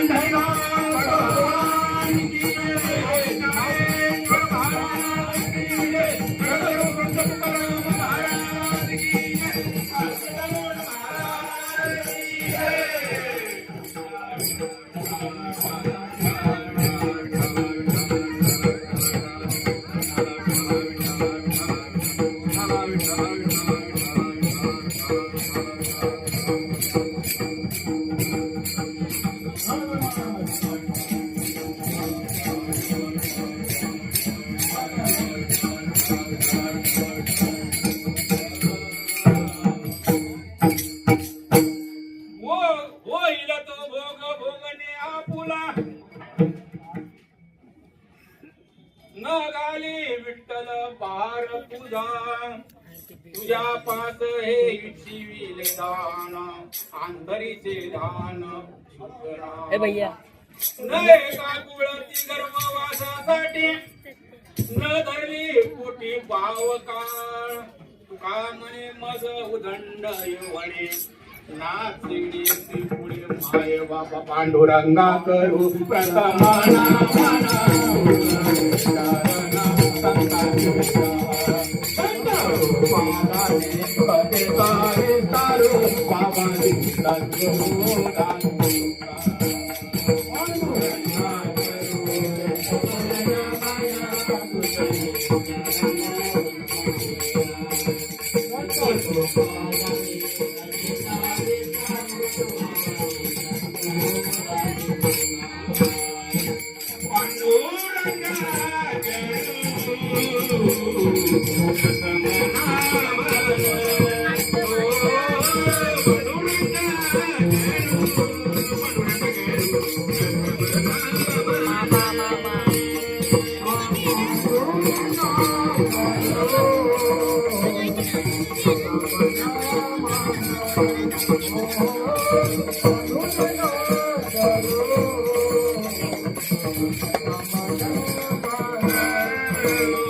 तो भोग भोगणे विठ्ठल पार तुझा। तुझ्या पास हे शिविले दान आंधरीचे दान भैया न एका कुळती गर्भवासासाठी न धरली पोटी पाव काळ तुका म्हणे मज उदंड येवणे नाचिडी पुढे माय बाबा पांडुरंगा करू प्रथमाना Thank you.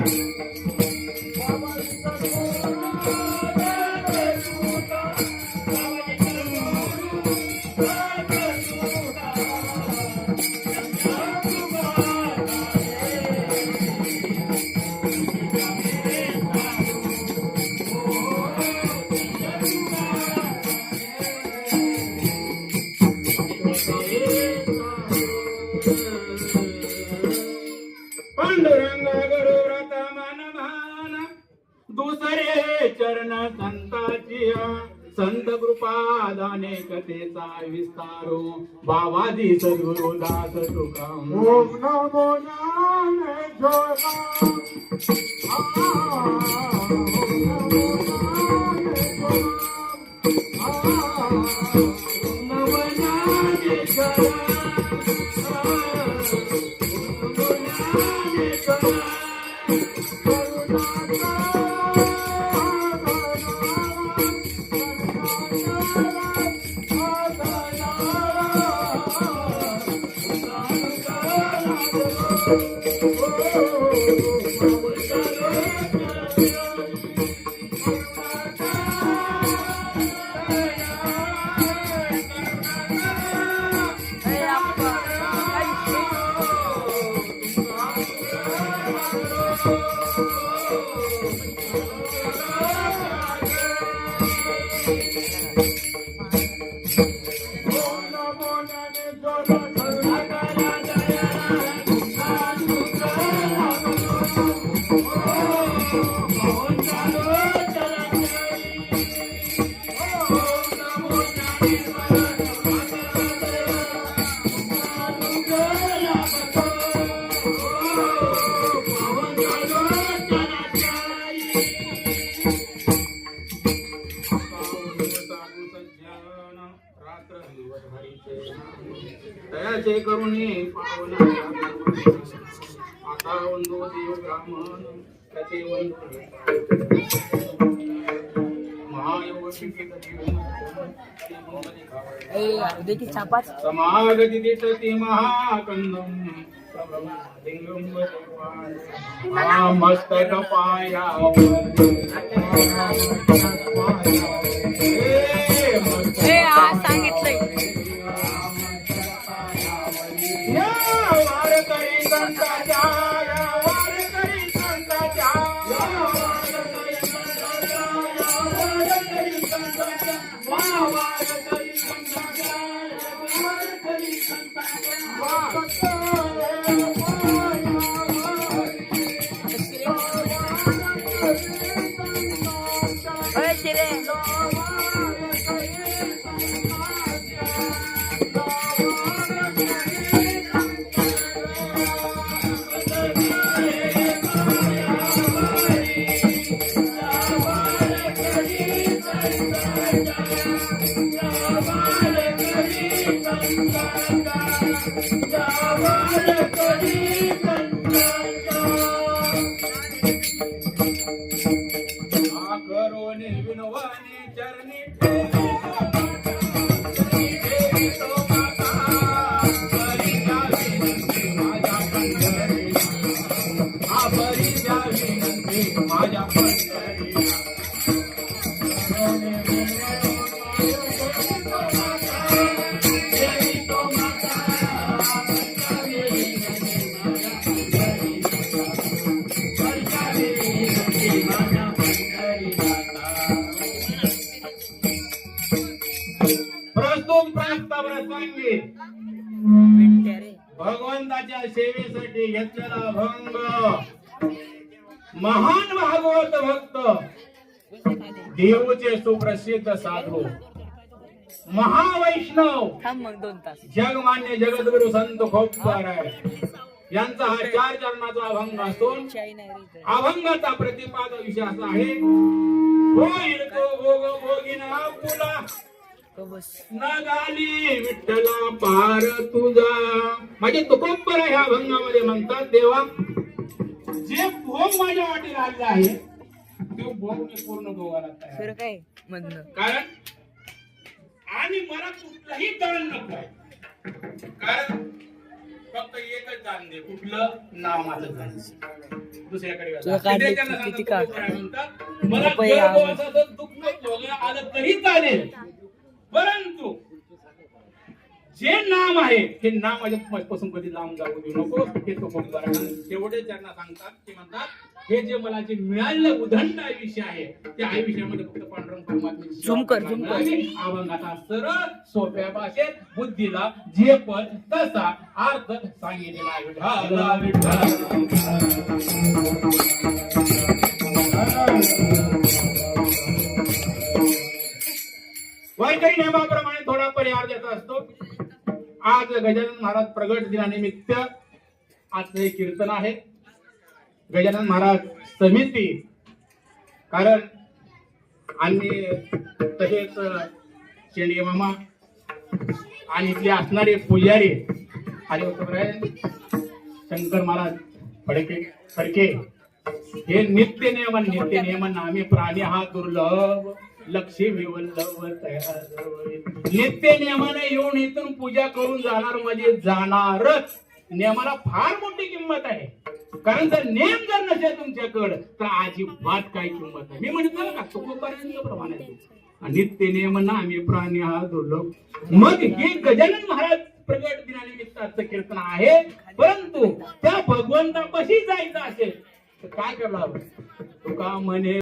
thank you संत कथेचा विस्तारो. बाबाजी सद्गुरु दास तुका ओम नमो ज्ञानेश्वरा शिक्षित जीवन ए उद्या की छापाच समागती दिशती महाकंदम लिंगम मस्तक Bye. Bye. Cristo. घेतलेला भंग। महान भागवत भक्त। देवचे सुप्रसिद्ध साधू। महावैष्णव। जगमान्य जगद्गुरु संत खोपकर आहे यांचा हा चार चरणाचा अभंग असून. अभंगाचा प्रतिपाद विषय असा आहे भोगीन विठ्ठला पार तुझा. म्हणजे तुकोबर ह्या अभंगामध्ये म्हणतात देवा जे भोग माझ्या वाटेला आलेला आहे तो भोग मी पूर्ण भोगायला. काय? मधनं. कारण आणि मला कुठलाही ताण नको आहे. कारण फक्त एकच दान दे. कुठलं? नामाचं दान दुसऱ्याकडे मला दुःख आलं तरी चालेल. परंतु जे नाम आहे हे नाम माझ्या पासून कधी लांब जाऊ देऊ नको हे तो. तेवढे त्यांना सांगतात ते म्हणतात हे जे मला जे मिळालेलं उदंड आयुष्य आहे त्या आयुष्यामध्ये फक्त पांडुरंग. मिळावी. अभंगाचा सरळ सोप्या भाषेत बुद्धीला जे पण तसा अर्थ सांगितलेला आहे विठ्ठला, काही नियमाप्रमाणे थोडा परिहार द्यायचा असतो. आज गजानन महाराज प्रगट दिनानिमित्त आज हे कीर्तन आहे. गजानन महाराज समिती. कारण आणि तसेच शेंडगे मामा आणि इथले असणारे पुजारी हरिवराय शंकर महाराज फडके फडके हे नित्य नियमन नित्य नियमन आम्ही प्राणी हा दुर्लभ. लक्ष्मी वल्लभ तयार होईल. नित्य नियमाने येऊन इथून पूजा करून जाणार म्हणजे जाणारच. नियमाला फार मोठी किंमत आहे. कारण जर नेम जर नसेल तुमच्याकडे तर अजिबात काय किंमत आहे मी म्हणतो ना का तुकोपर्यंत प्रमाण आहे नित्य नियमन आम्ही प्राणी हा दुर्लभ मग हे गजानन महाराज प्रगट दिनानिमित्ताचं कीर्तन आहे. परंतु त्या भगवंतापाशी जायचं असेल तर काय करावं? तुका म्हणे